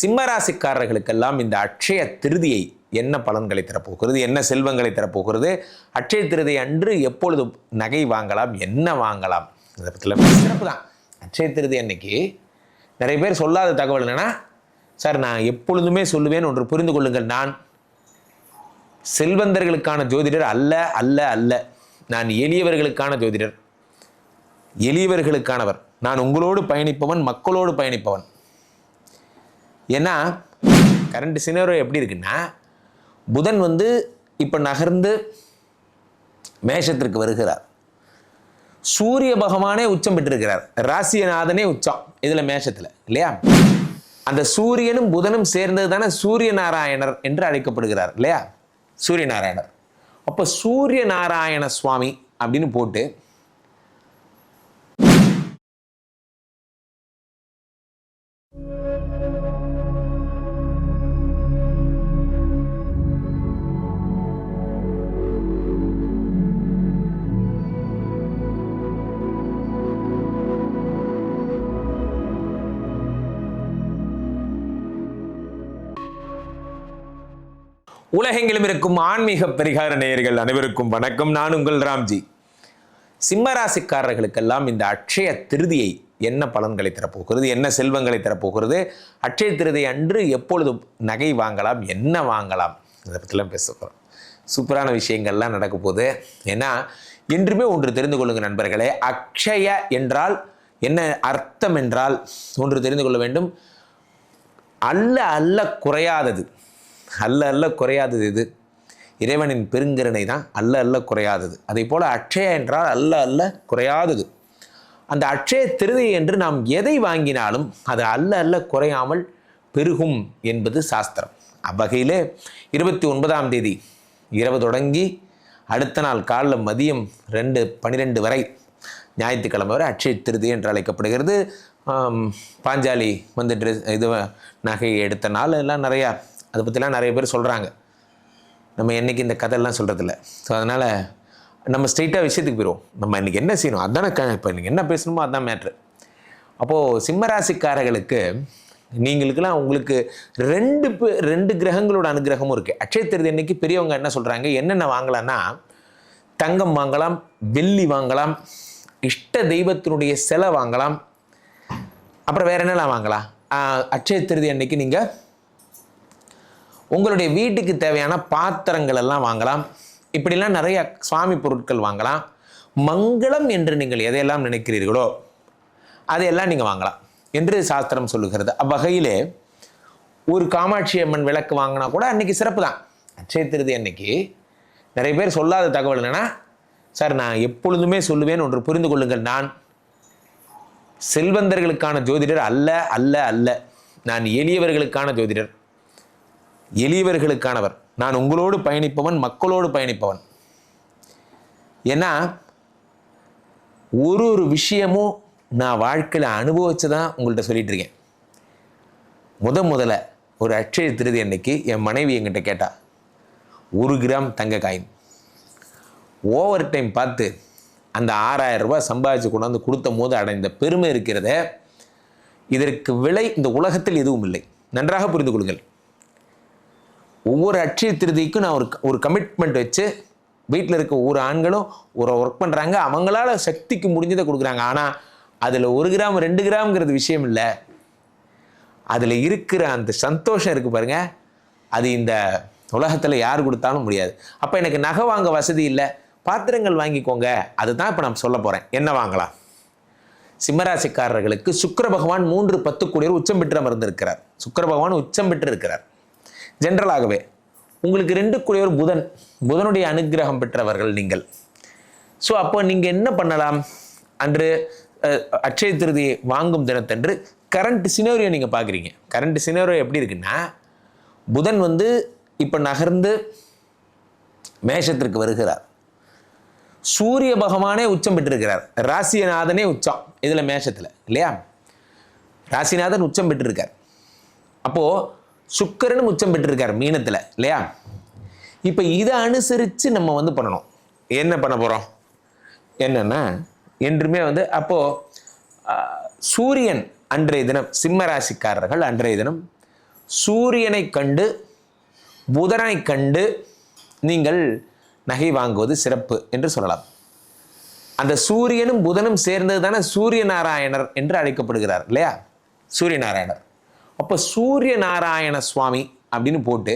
சிம்மராசிக்காரர்களுக்கெல்லாம் இந்த அட்சய திருதியை என்ன பலன்களை தரப்போகிறது? என்ன செல்வங்களை தரப்போகிறது? அட்சய திருதி அன்று எப்பொழுது நகை வாங்கலாம்? என்ன வாங்கலாம்? இதை பற்றிலாம் சிறப்பு தான். அட்சய திருதி அன்னைக்கு நிறைய பேர் சொல்லாத தகவல் என்னென்னா சார் நான் எப்பொழுதுமே சொல்லுவேன் ஒன்று புரிந்து கொள்ளுங்கள். நான் செல்வந்தர்களுக்கான ஜோதிடர் அல்ல அல்ல அல்ல. நான் எளியவர்களுக்கான ஜோதிடர். எளியவர்களுக்கானவர். நான் உங்களோடு பயணிப்பவன் மக்களோடு பயணிப்பவன். ஏன்னா கரண்ட் சினரோ எப்படி இருக்குன்னா புதன் வந்து இப்போ நகர்ந்து மேஷத்திற்கு வருகிறார். சூரிய பகவானே உச்சம் பெற்றிருக்கிறார். ராசியநாதனே உச்சம் இதில் மேஷத்தில் இல்லையா? அந்த சூரியனும் புதனும் சேர்ந்தது தானே சூரிய நாராயணர் என்று அழைக்கப்படுகிறார் இல்லையா? சூரிய நாராயணர் அப்போ சூரிய நாராயண சுவாமி அப்படின்னு போட்டு உலகெங்கிலும் இருக்கும் ஆன்மீக பரிகார நேயர்கள் அனைவருக்கும் வணக்கம். நான் உங்கள் ராம்ஜி. சிம்மராசிக்காரர்களுக்கெல்லாம் இந்த அட்சய திருதியை என்ன பலன்களை தரப்போகிறது? என்ன செல்வங்களை தரப்போகிறது? அட்சய திருதி அன்று எப்பொழுது நகை வாங்கலாம்? என்ன வாங்கலாம்? இதை பற்றிலாம் பேச போகிறோம் சூப்பரான விஷயங்கள்லாம் நடக்க போகுது. ஏன்னா என்றுமே ஒன்று தெரிந்து கொள்ளுங்க நண்பர்களே. அக்ஷய என்றால் என்ன அர்த்தம் என்றால் ஒன்று தெரிந்து கொள்ள வேண்டும். அல்ல அல்ல குறையாதது. அல்ல அல்ல குறையாதது இது. இறைவனின் பெருங்கிறனை தான் அல்ல அல்ல குறையாதது. அதே போல் அட்சய என்றால் அல்ல அல்ல குறையாதது. அந்த அட்சய திருதி என்று நாம் எதை வாங்கினாலும் அது அல்ல அல்ல குறையாமல் பெருகும் என்பது சாஸ்திரம். அவ்வகையிலே இருபத்தி ஒன்பதாம் தேதி இரவு தொடங்கி அடுத்த நாள் காலைல மதியம் ரெண்டு பன்னிரெண்டு வரை ஞாயிற்றுக்கிழமை வரை அட்சய திருதி என்று அழைக்கப்படுகிறது. பாஞ்சாலி வந்து ட்ரெஸ் இது நகையை எடுத்த நாள் எல்லாம் நிறையா அதை பற்றிலாம் நிறைய பேர் சொல்கிறாங்க நம்ம என்னைக்கு இந்த கதையெல்லாம் சொல்கிறதில்ல ஸோ அதனால் நம்ம ஸ்ட்ரெயிட்டாக விஷயத்துக்கு போயிடுவோம் நம்ம இன்றைக்கி என்ன செய்யணும்? அதானே க இப்போ இன்றைக்கி என்ன பேசணுமோ அதான் மேட்ரு அப்போது சிம்மராசிக்காரர்களுக்கு நீங்களுக்கெல்லாம் உங்களுக்கு ரெண்டு ரெண்டு கிரகங்களோட அனுகிரகமும் இருக்குது அக்ஷய திருதி அன்னைக்கு பெரியவங்க என்ன சொல்கிறாங்க என்னென்ன வாங்கலாம்னா தங்கம் வாங்கலாம் வெள்ளி வாங்கலாம் இஷ்ட தெய்வத்தினுடைய சிலை வாங்கலாம். அப்புறம் வேறு என்னெல்லாம் வாங்கலாம்? அக்ஷய திருதி அன்னைக்கு நீங்கள் உங்களுடைய வீட்டுக்கு தேவையான பாத்திரங்கள் எல்லாம் வாங்கலாம். இப்படிலாம் நிறைய சுவாமி பொருட்கள் வாங்கலாம். மங்களம் என்று நீங்கள் எதையெல்லாம் நினைக்கிறீர்களோ அதையெல்லாம் நீங்கள் வாங்கலாம் என்று சாஸ்திரம் சொல்லுகிறது. அவ்வகையிலே ஒரு காமாட்சி அம்மன் விளக்கு வாங்கினா கூட அன்னைக்கு சிறப்பு தான். அட்சய திருதி அன்னைக்கு நிறைய பேர் சொல்லாத தகவல் என்னன்னா சார் நான் எப்பொழுதுமே சொல்லுவேன் ஒன்று புரிந்து கொள்ளுங்கள். நான் செல்வந்தர்களுக்கான ஜோதிடர் அல்ல அல்ல அல்ல. நான் எளியவர்களுக்கான ஜோதிடர். எளியவர்களுக்கானவர். நான் உங்களோடு பயணிப்பவன் மக்களோடு பயணிப்பவன். ஏன்னா ஒரு ஒரு விஷயமும் நான் வாழ்க்கையில் அனுபவிச்சு தான் உங்கள்கிட்ட சொல்லிட்டு இருக்கேன் முத முதல்ல ஒரு அட்சய திருதி அன்னைக்கு என் மனைவி என்கிட்ட கேட்டா ஒரு கிராம் தங்க காயின். ஓவர் டைம் பார்த்து அந்த ஆறாயிரம் ரூபாய் சம்பாதிச்சு கொண்டாந்து கொடுத்த போது அடைந்த பெருமை இருக்கிறத இதற்கு விலை இந்த உலகத்தில் எதுவும் இல்லை. நன்றாக புரிந்து கொள்ளுங்கள். ஒவ்வொரு அட்சய திருதிக்கும் நான் ஒரு ஒரு கமிட்மெண்ட் வச்சு வீட்டில் இருக்க ஒவ்வொரு ஆண்களும் ஒரு ஒர்க் பண்ணுறாங்க அவங்களால சக்திக்கு முடிஞ்சதை கொடுக்குறாங்க. ஆனால் அதில் ஒரு கிராம் ரெண்டு கிராம்ங்கிறது விஷயம் இல்லை. அதில் இருக்கிற அந்த சந்தோஷம் இருக்குது பாருங்கள் அது இந்த உலகத்தில் யார் கொடுத்தாலும் முடியாது. அப்போ எனக்கு நகை வாங்க வசதி இல்லை. பாத்திரங்கள் வாங்கிக்கோங்க. அதுதான் இப்போ நான் சொல்ல போகிறேன் என்ன வாங்கலாம். சிம்மராசிக்காரர்களுக்கு சுக்கர பகவான் மூன்று பத்து கோடியர் உச்சம் பெற்ற அமர்ந்திருக்கிறார். சுக்கர பகவான் உச்சம் பெற்று இருக்கிறார் ஜென்ரலாகவே உங்களுக்கு ரெண்டு கூடியவர் புதன் புதனுடைய அனுக்கிரகம் பெற்றவர்கள் நீங்கள். ஸோ அப்போ நீங்கள் என்ன பண்ணலாம்? அன்று அட்சய திருதியை வாங்கும் தினத்தன்று கரண்ட் சினோரியோ நீங்கள் பார்க்குறீங்க. கரண்ட் சினோரியோ எப்படி இருக்குன்னா புதன் வந்து இப்போ நகர்ந்து மேஷத்திற்கு வருகிறார். சூரிய பகவானே உச்சம் பெற்றிருக்கிறார். ராசியநாதனே உச்சம் இதில் மேஷத்தில் இல்லையா? ராசிநாதன் உச்சம் பெற்றிருக்கார். அப்போது சுக்கரன் உச்சம் பெற்றிருக்கார் மீனத்தில் இல்லையா? இப்போ இதை அனுசரித்து நம்ம வந்து பண்ணணும். என்ன பண்ண போகிறோம் என்னென்னா என்றுமே வந்து அப்போது சூரியன் அன்றைய தினம் சிம்ம ராசிக்காரர்கள் அன்றைய தினம் சூரியனை கண்டு புதனை கண்டு நீங்கள் நகை வாங்குவது சிறப்பு என்று சொல்லலாம். அந்த சூரியனும் புதனும் சேர்ந்தது தானே சூரிய நாராயணர் என்று அழைக்கப்படுகிறார் இல்லையா? சூரிய நாராயணர் அப்போ சூரிய நாராயண சுவாமி அப்படின்னு போட்டு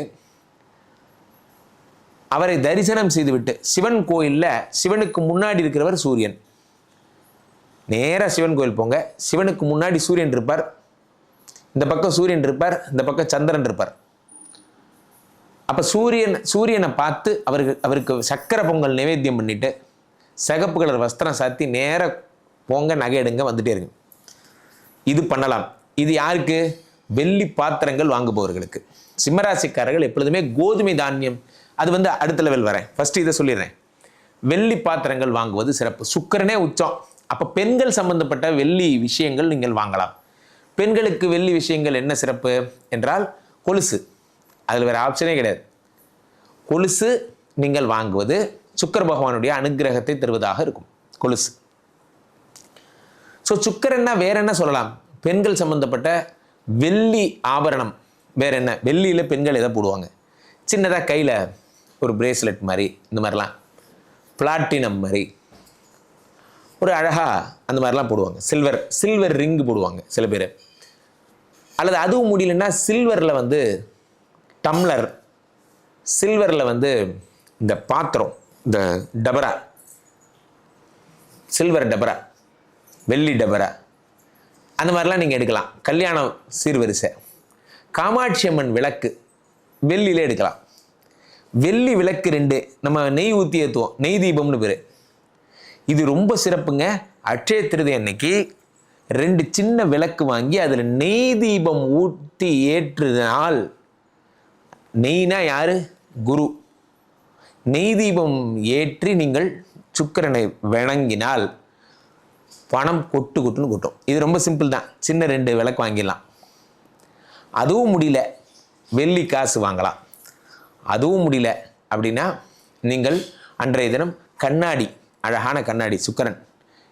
அவரை தரிசனம் செய்துவிட்டு சிவன் கோயிலில் சிவனுக்கு முன்னாடி இருக்கிறவர் சூரியன். நேராக சிவன் கோயில் போங்க. சிவனுக்கு முன்னாடி சூரியன் இருப்பார். இந்த பக்கம் சூரியன் இருப்பார். இந்த பக்கம் சந்திரன் இருப்பார். அப்போ சூரியன் சூரியனை பார்த்து அவருக்கு அவருக்கு சக்கரை பொங்கல் நைவேத்தியம் பண்ணிவிட்டு சிகப்பு கலர் வஸ்திரம் சாத்தி நேராக போங்க நகை எடுங்க வந்துட்டே இருக்கு இது பண்ணலாம். இது யாருக்கு? வெள்ளி பாத்திரங்கள் வாங்குபவர்களுக்கு. சிம்மராசிக்காரர்கள் எப்பொழுதுமே கோதுமை தானியம் அது வந்து அடுத்த லெவல் வரேன். ஃபர்ஸ்ட் இதை சொல்லிடுறேன். வெள்ளி பாத்திரங்கள் வாங்குவது சிறப்பு. சுக்கரனே உச்சம். அப்போ பெண்கள் சம்பந்தப்பட்ட வெள்ளி விஷயங்கள் நீங்கள் வாங்கலாம். பெண்களுக்கு வெள்ளி விஷயங்கள் என்ன சிறப்பு என்றால் கொலுசு. அதில் வேறு ஆப்ஷனே கிடையாது. கொலுசு நீங்கள் வாங்குவது சுக்கர பகவானுடைய அனுக்கிரகத்தை தருவதாக இருக்கும். கொலுசு. ஸோ சுக்கரன்னா வேற என்ன சொல்லலாம்? பெண்கள் சம்பந்தப்பட்ட வெள்ளி ஆபரணம். வேற என்ன? வெள்ளியில் பெண்கள் எதை போடுவாங்க? சின்னதாக கையில் ஒரு பிரேஸ்லெட் மாதிரி இந்த மாதிரிலாம். பிளாட்டினம் மாதிரி. ஒரு அழகாக அந்த மாதிரிலாம் போடுவாங்க. சில்வர் சில்வர் ரிங்கு போடுவாங்க சில பேர். அல்லது அதுவும் முடியலன்னா சில்வரில் வந்து டம்ளர் சில்வரில் வந்து இந்த பாத்திரம் இந்த டபரா. சில்வர் டபரா. வெள்ளி டபரா. அந்த மாதிரிலாம் நீங்கள் எடுக்கலாம். கல்யாணம் சீர்வரிசை. காமாட்சி அம்மன் விளக்கு வெள்ளியில் எடுக்கலாம். வெள்ளி விளக்கு ரெண்டு நம்ம நெய் ஊற்றி ஏற்றுவோம் நெய் தீபம்னு பேர். இது ரொம்ப சிறப்புங்க. அட்சய திருதி அன்னைக்கு ரெண்டு சின்ன விளக்கு வாங்கி அதில் நெய் தீபம் ஊற்றி ஏற்றுதனால் நெய்னா யார்? குரு. நெய் தீபம் ஏற்றி நீங்கள் சுக்கிரனை வணங்கினால் பணம் கொட்டு கொட்டுன்னு கொட்டும். இது ரொம்ப சிம்பிள் தான். சின்ன ரெண்டு விளக்கு வாங்கிடலாம். அதுவும் முடியல. வெள்ளி காசு வாங்கலாம். அதுவும் முடியல அப்படின்னா நீங்கள் அன்றைய தினம் கண்ணாடி அழகான கண்ணாடி சுக்கரன்.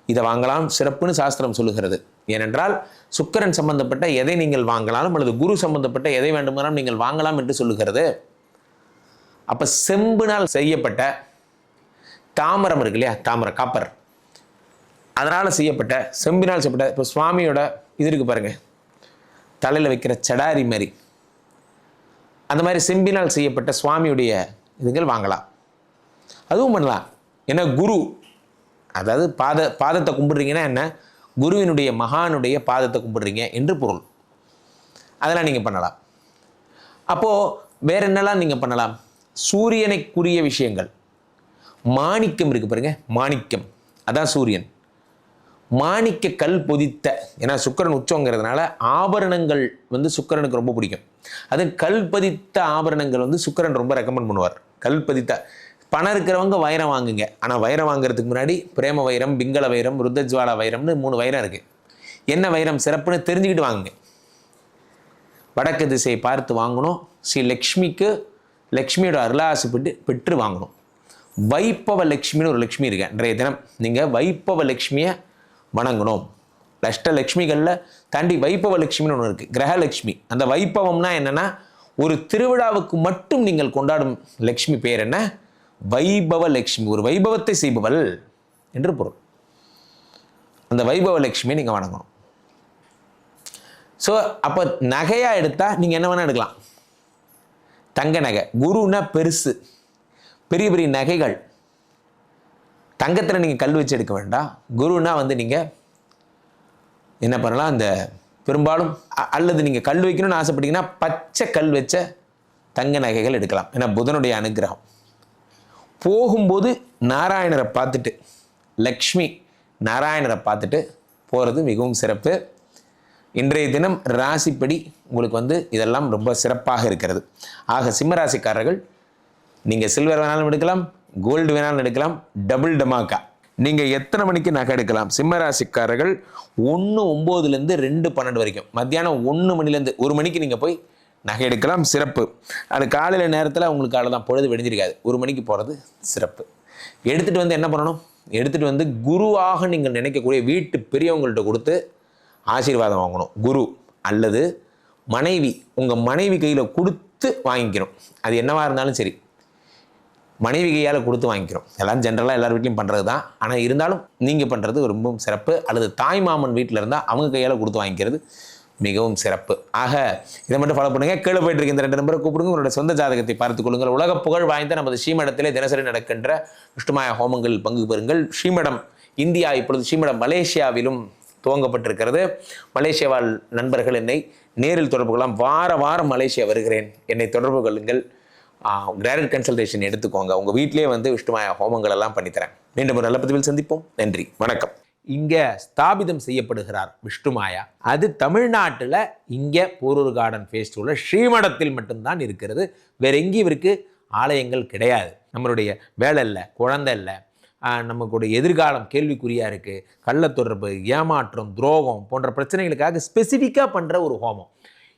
இதை வாங்கலாம். சிறப்புன்னு சாஸ்திரம் சொல்லுகிறது. ஏனென்றால் சுக்கரன் சம்பந்தப்பட்ட எதை நீங்கள் வாங்கலாம் அல்லது குரு சம்பந்தப்பட்ட எதை வேண்டுமானாலும் நீங்கள் வாங்கலாம் என்று சொல்லுகிறது. அப்போ செம்பினால் செய்யப்பட்ட தாமரம் இருக்கு இல்லையா? தாமரை காப்பர். அதனால் செய்யப்பட்ட செம்பினால் செய்யப்பட்ட இப்போ சுவாமியோட இது இருக்கு பாருங்கள் தலையில் வைக்கிற செடாரி மாதிரி அந்த மாதிரி செம்பினால் செய்யப்பட்ட சுவாமியுடைய இதுகள் வாங்கலாம். அதுவும் பண்ணலாம். ஏன்னா குரு அதாவது பாத பாதத்தை கும்பிடுறீங்கன்னா என்ன? குருவினுடைய மகானுடைய பாதத்தை கும்பிடுறீங்க என்று பொருள். அதெல்லாம் நீங்கள் பண்ணலாம். அப்போது வேற என்னெல்லாம் நீங்கள் பண்ணலாம்? சூரியனைக்குரிய விஷயங்கள். மாணிக்கம் இருக்குது பாருங்கள் மாணிக்கம். அதான் சூரியன். மாணிக்க கல் பொதித்த ஏன்னா சுக்கிரன் உச்சங்கிறதுனால ஆபரணங்கள் வந்து சுக்கிரனுக்கு ரொம்ப பிடிக்கும். அது கல் பதித்த ஆபரணங்கள் வந்து சுக்கிரன் ரொம்ப ரெக்கமெண்ட் பண்ணுவார். கல் பதித்த பணம் இருக்கிறவங்க வைரம் வாங்குங்க. ஆனால் வைரம் வாங்குறதுக்கு முன்னாடி பிரேம வைரம் பிங்கள வைரம் ருத்தஜ்வாலா வைரம்னு மூணு வைரம் இருக்குது என்ன வைரம் சிறப்புன்னு தெரிஞ்சுக்கிட்டு வாங்குங்க. வடக்கு திசையை பார்த்து வாங்கணும். ஸ்ரீ லக்ஷ்மிக்கு லக்ஷ்மியோட அருளாசு பெற்று பெற்று வாங்கணும். வைப்பவ லக்ஷ்மின்னு ஒரு லக்ஷ்மி இருக்கு இன்றைய தினம். நீங்கள் வைப்பவ லக்ஷ்மியை வணங்கணும். அஷ்டலக்ஷ்மிகளில் தாண்டி வைப்பவ லட்சுமின்னு ஒன்று இருக்குது கிரகலக்ஷ்மி அந்த வைப்பவம்னா என்னென்னா ஒரு திருவிழாவுக்கு மட்டும் நீங்கள் கொண்டாடும் லக்ஷ்மி பேர் என்ன? வைபவ லக்ஷ்மி. ஒரு வைபவத்தை செய்பவள் என்று பொருள். அந்த வைபவ லக்ஷ்மியை நீங்கள் வணங்கணும். ஸோ அப்போ நகையாக எடுத்தால் நீங்கள் என்ன வேணால் எடுக்கலாம். தங்க நகை. குருன்னா பெருசு. பெரிய பெரிய நகைகள். தங்கத்தில் நீங்கள் கல் வச்சு எடுக்க வேண்டாம். குருன்னா வந்து நீங்கள் என்ன பண்ணலாம் அந்த பெரும்பாலும் அ- அல்லது நீங்கள் கல் வைக்கணும்னு ஆசைப்பட்டீங்கன்னா பச்சை கல் வச்ச தங்க நகைகள் எடுக்கலாம். ஏன்னா புதனுடைய அனுக்கிரகம் போகும்போது நாராயணரை பார்த்துட்டு லக்ஷ்மி நாராயணரை பார்த்துட்டு போகிறது மிகவும் சிறப்பு. இன்றைய தினம் ராசிப்படி உங்களுக்கு வந்து இதெல்லாம் ரொம்ப சிறப்பாக இருக்கிறது. ஆக சிம்மராசிக்காரர்கள் நீங்கள் சில்வர் வேணாலும் எடுக்கலாம் கோல்டு வேணாலும் எடுக்கலாம். டபுள் டமாக்கா. நீங்கள் எத்தனை மணிக்கு நகை எடுக்கலாம்? சிம்மராசிக்காரர்கள் ஒன்று ஒம்போதுலேருந்து ரெண்டு பன்னெண்டு வரைக்கும். மத்தியானம் ஒன்று மணிலேருந்து ஒரு மணிக்கு நீங்கள் போய் நகை எடுக்கலாம். சிறப்பு. அது காலையில் நேரத்தில் உங்களுக்கு அவ்வளோதான் பொழுது வெடிஞ்சிருக்காது. ஒரு மணிக்கு போகிறது சிறப்பு. எடுத்துகிட்டு வந்து என்ன பண்ணணும்? எடுத்துகிட்டு வந்து குருவாக நீங்கள் நினைக்கக்கூடிய வீட்டு பெரியவங்கள்ட்ட கொடுத்து ஆசீர்வாதம் வாங்கணும். குரு அல்லது மனைவி. உங்கள் மனைவி கையில் கொடுத்து வாங்கிக்கணும். அது என்னவாக இருந்தாலும் சரி. மனைவி கையால் கொடுத்து வாங்கிக்கிறோம். எல்லாம் ஜென்ரலாக எல்லார் வீட்லையும் பண்ணுறது தான் ஆனால் இருந்தாலும் நீங்கள் பண்ணுறது ரொம்பவும் சிறப்பு. அல்லது தாய் மாமன் வீட்டில் இருந்தால் அவங்க கையால் கொடுத்து வாங்கிக்கிறது மிகவும் சிறப்பு. ஆக இதை மட்டும் ஃபாலோ பண்ணுங்கள் கீழே போயிட்டு இருக்க இந்த ரெண்டு நம்பரை கூப்பிடுங்க. உங்களோட சொந்த ஜாதகத்தை பார்த்துக் கொள்ளுங்கள். உலக புகழ் வாய்ந்த நமது ஸ்ரீமடத்திலே தினசரி நடக்கின்ற விஷ்ணுமாய ஹோமங்கள் பங்கு பெறுங்கள். ஸ்ரீமடம் இந்தியா இப்பொழுது ஸ்ரீமடம் மலேசியாவிலும் துவங்கப்பட்டிருக்கிறது. மலேசியா வாழ் நண்பர்கள் என்னை நேரில் தொடர்பு கொள்ளலாம். வார வாரம் மலேசியா வருகிறேன். என்னை தொடர்பு கொள்ளுங்கள். டைரக்ட் கன்சல்டேஷன் எடுத்துக்கோங்க. உங்கள் வீட்டிலேயே வந்து விஷ்ணுமாய ஹோமங்கள் எல்லாம் பண்ணித்தரேன். மீண்டும் ஒரு நல்ல பதிவில் சந்திப்போம். நன்றி. வணக்கம். இங்கே ஸ்தாபிதம் செய்யப்படுகிறார் விஷ்ணுமாயா அது தமிழ்நாட்டில் இங்கே போரூர் கார்டன் ஃபேஸ்டிவலில் ஸ்ரீமடத்தில் மட்டும்தான் இருக்கிறது. வேற எங்கேயும் இவருக்கு ஆலயங்கள் கிடையாது. நம்மளுடைய வேலை இல்லை குழந்தை இல்லை. நமக்குடைய எதிர்காலம் கேள்விக்குறியாக இருக்குது கள்ள தொடர்பு ஏமாற்றம் துரோகம் போன்ற பிரச்சனைகளுக்காக ஸ்பெசிஃபிக்காக பண்ணுற ஒரு ஹோமம்.